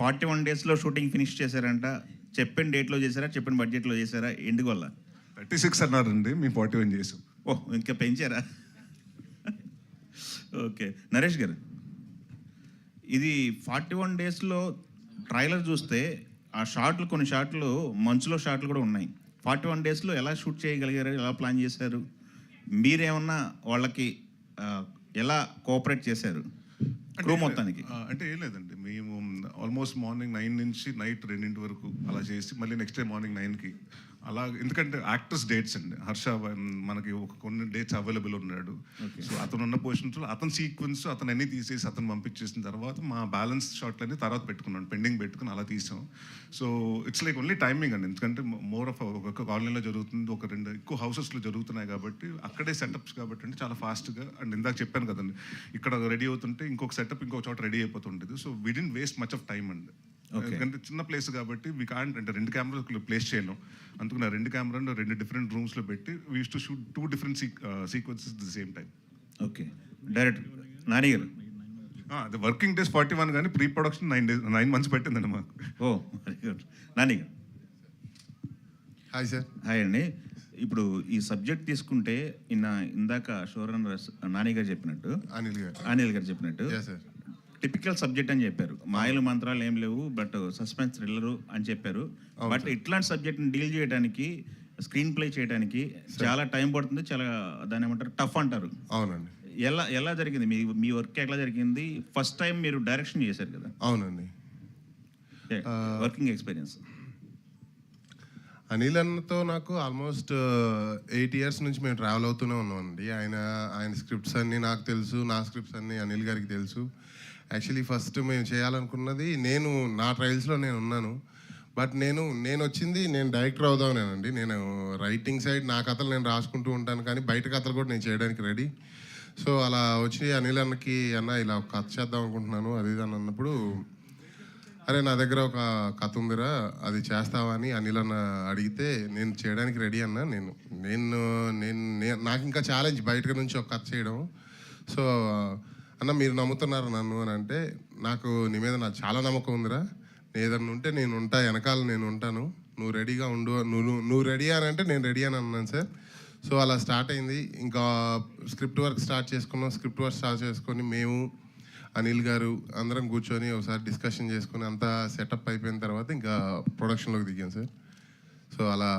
Forty one డేస్లో shooting finish చేశారంట. చెప్పిన డేట్లో చేశారా చెప్పిన బడ్జెట్లో చేశారా ఎందుకు వల్ల? థర్టీ సిక్స్ అన్నారండి మేము ఫార్టీ వన్ చేసాం ఓ ఇంకా పెంచారా? ఓకే. నరేష్ గారు ఇది ఫార్టీ వన్ డేస్లో ట్రైలర్ చూస్తే ఆ షాట్లు కొన్ని షాట్లు మంచులో షాట్లు కూడా ఉన్నాయి. ఫార్టీ వన్ డేస్లో ఎలా షూట్ చేయగలిగారు ఎలా ప్లాన్ చేశారు మీరేమన్నా వాళ్ళకి ఎలా కోఆపరేట్ చేశారు క్రూ మొత్తానికి? అంటే ఏం లేదండి మేము ఆల్మోస్ట్ మార్నింగ్ నైన్ నుంచి నైట్ రెండింటి వరకు అలా చేసి మళ్ళీ నెక్స్ట్ డే మార్నింగ్ నైన్కి అలా ఎందుకంటే యాక్టర్స్ డేట్స్ అండి. హర్ష మనకి ఒక కొన్ని డేట్స్ అవైలబుల్ ఉన్నాడు. సో అతను ఉన్న పొజిషన్స్లో అతని సీక్వెన్స్ అతను అన్ని తీసేసి అతను పంపించేసిన తర్వాత మా బ్యాలెన్స్ షాట్లన్నీ తర్వాత పెట్టుకున్నాను. పెండింగ్ పెట్టుకుని అలా తీసాం. So it's like only timing అండి. ఎందుకంటే మోర్ ఆఫ్ ఒక కాలనీలో జరుగుతుంది. ఒక రెండు ఎక్కువ హౌసెస్లో జరుగుతున్నాయి కాబట్టి అక్కడే సెటప్స్ కాబట్టి అంటే చాలా ఫాస్ట్గా అండ్ ఇందాక చెప్పాను కదండి. ఇక్కడ రెడీ అవుతుంటే ఇంకొక సెటప్ ఇంకొక చోట ready అయిపోతుండేది. So we didn't waste much of time అండి. ఎందుకంటే చిన్న ప్లేస్ కాబట్టి వి కాంట్ అంటే రెండు కెమెరాలు ప్లేస్ చేయలేం. అందుకు నా రెండు కెమెరాలు రెండు డిఫరెంట్ రూమ్స్లో పెట్టి we to shoot two different sequences the same time okay. Direct Nani గారు? అది వర్కింగ్ డేస్ ఫార్టీ వన్ కానీ pre production nine days nine months పెట్టిందండి మాకు. ఓ వెరీ గుడ్ నాని గారు. హాయ్ సార్ హాయ్ అండి. ఇప్పుడు ఈ సబ్జెక్ట్ తీసుకుంటే ఇన్న ఇందాక షోరన్ నాని గారు చెప్పినట్టు అనిల్ గారు. అనిల్ గారు చెప్పినట్టు సార్ టిపికల్ సబ్జెక్ట్ అని చెప్పారు. మాయలు మంత్రాలు ఏం లేవు బట్ సస్పెన్స్ థ్రిల్లర్ అని చెప్పారు. బట్ ఇట్లాంటి సబ్జెక్ట్ని డీల్ చేయడానికి స్క్రీన్ ప్లే చేయడానికి చాలా టైం పడుతుంది చాలా దాని ఏమంటారు టఫ్ అంటారు. అవునండి. ఎలా ఎలా జరిగింది? మీ మీ వర్క్ ఎట్లా జరిగింది? ఫస్ట్ టైం మీరు డైరెక్షన్ చేశారు కదా. అవునండి. వర్కింగ్ ఎక్స్పీరియన్స్ అనిల్ అన్నతో నాకు ఆల్మోస్ట్ ఎయిట్ ఇయర్స్ నుంచి మేము ట్రావెల్ అవుతూనే ఉన్నామండి. ఆయన ఆయన స్క్రిప్ట్స్ అన్నీ నాకు తెలుసు నా స్క్రిప్ట్స్ అన్నీ అనిల్ గారికి తెలుసు. యాక్చువల్లీ ఫస్ట్ మేము చేయాలనుకున్నది నేను నా ట్రయల్స్లో నేను ఉన్నాను. బట్ నేను నేను వచ్చింది నేను డైరెక్టర్ అవుదామనేనండి. నేను రైటింగ్ సైడ్ నా కథలు నేను రాసుకుంటూ ఉంటాను కానీ బయట కథలు కూడా నేను చేయడానికి రెడీ. సో అలా వచ్చి అనిల్ అన్నకి అన్న ఇలా కథ చేద్దాం అనుకుంటున్నాను. అది ఇది అని అన్నప్పుడు అరే నా దగ్గర ఒక కథ ఉందిరా. అది చేస్తావని అనిలన్న అనిల్ అన్న అడిగితే నేను చేయడానికి రెడీ అన్నా నేను. నేను నేను నాకు ఇంకా ఛాలెంజ్ బయటకు నుంచి ఒక కథ చేయడం. సో అన్న మీరు నమ్ముతున్నారు నన్ను? అని అంటే నాకు నీ మీద నాకు చాలా నమ్మకం ఉందిరా. ఏదన్నా ఉంటే నేను ఉంటా వెనకాల నేను ఉంటాను. నువ్వు రెడీగా ఉండు నువ్వు నువ్వు రెడీ అని అంటే నేను రెడీ అని అన్నాను సార్. సో అలా స్టార్ట్ అయింది. ఇంకా స్క్రిప్ట్ వర్క్ స్టార్ట్ చేసుకున్నాం. స్క్రిప్ట్ వర్క్ స్టార్ట్ చేసుకొని మేము అనిల్ గారు అందరం కూర్చొని ఒకసారి డిస్కషన్ చేసుకుని అంతా సెటప్ అయిపోయిన తర్వాత ఇంకా ప్రొడక్షన్లోకి దిగాం సార్. సో అలా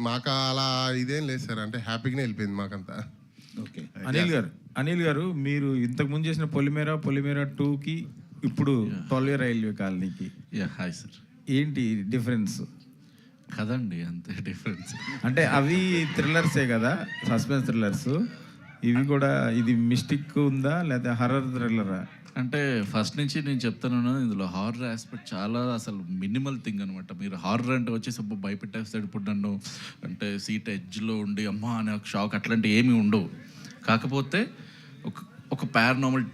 మాకు అలా ఇదేం లేదు సార్. అంటే హ్యాపీగానే వెళ్ళిపోయింది మాకంతా. ఓకే. అనిల్ గారు అనిల్ గారు మీరు ఇంతకు ముందు చేసిన పొలిమేర పొలిమేర టూకి ఇప్పుడు తొలి రైల్వే కాలనీకి. యా హాయ్ సార్ ఏంటి డిఫరెన్స్ కదండి అంతే డిఫరెన్స్ అంటే అవి థ్రిల్లర్సే కదా సస్పెన్స్ థ్రిల్లర్స్ ఇవి కూడా ఇది మిస్టిక్ ఉందా లేదా హర్రర్ థ్రిల్లరా అంటే ఫస్ట్ నుంచి నేను చెప్తాను ఇందులో హారర్ ఆస్పెక్ట్ చాలా అసలు మినిమల్ థింగ్ అనమాట మీరు హారర్ అంటే వచ్చేసి అబ్బా భయపెట్టేస్తాడు ఇప్పుడు నన్ను. అంటే సీట్ ఎడ్జ్లో ఉండి అమ్మా అనే ఒక షాక్ అట్లాంటివి ఏమీ ఉండవు. కాకపోతే ఒక ఒక పారానార్మల్